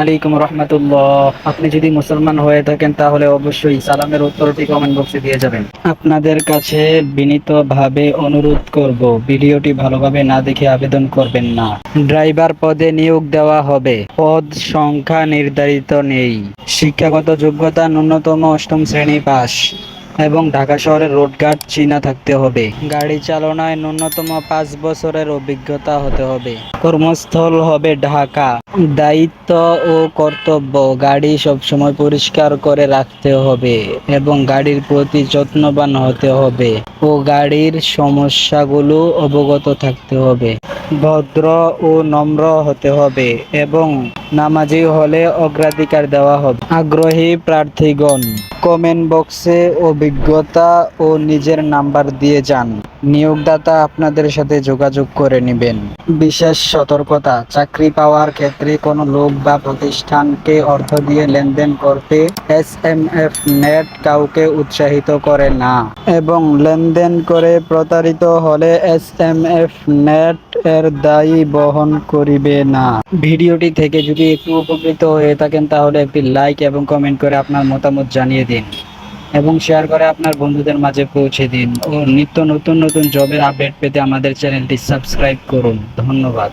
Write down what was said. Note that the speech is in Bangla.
আলাইকুম রহমতুল্লাহ। আপনি যদি মুসলমান হয়ে থাকেন, তাহলে অবশ্যই সালামের উত্তরটি কমেন্ট বক্সে দিয়ে যাবেন। আপনাদের কাছে বিনীতভাবে অনুরোধ করব, ভিডিওটি ভালোভাবে না দেখে আবেদন করবেন না। ড্রাইভার পদে নিয়োগ দেওয়া হবে। পদ সংখ্যা নির্ধারিত নেই। শিক্ষাগত যোগ্যতা ন্যূনতম অষ্টম শ্রেণি পাস। এবং ঢাকা শহরের রোডঘাট চিনা থাকতে হবে। গাড়ি চালনায় ন্যূনতম পাঁচ বছরের অভিজ্ঞতা হতে হবে। কর্মস্থল হবে ঢাকা। দায়িত্ব ও কর্তব্য গাড়ি সবসময় পরিষ্কার করে রাখতে হবে এবং গাড়ির প্রতি যত্নবান হতে হবে ও গাড়ির সমস্যাগুলো অবগত থাকতে হবে। ভদ্র ও নম্র হতে হবে এবং নামাজি হলে অগ্রাধিকার দেওয়া হবে। আগ্রহী প্রার্থীগণ কমেন্ট বক্সে অভিজ্ঞতা ও নিজের নাম্বার দিয়ে যান। নিয়োগদাতা আপনাদের সাথে যোগাযোগ করে নেবেন। বিশেষ সতর্কতা, চাকরি পাওয়ার ক্ষেত্রে কোনো লোক বা প্রতিষ্ঠানকে অর্থ দিয়ে লেনদেন করতে এস এম এফ নেট কাউকে উৎসাহিত করে না। এবং লেনদেন করে প্রতারিত হলে এস এম এফ নেট এর দায়ী বহন করিবে না। ভিডিওটি থেকে যদি একটু উপকৃত হয়ে থাকেন, তাহলে একটি লাইক এবং কমেন্ট করে আপনার মতামত জানিয়ে দিন এবং শেয়ার করে আপনার বন্ধুদের মাঝে পৌঁছে দিন। ও নিত্য নতুন নতুন জবের আপডেট পেতে আমাদের চ্যানেলটি সাবস্ক্রাইব করুন। ধন্যবাদ।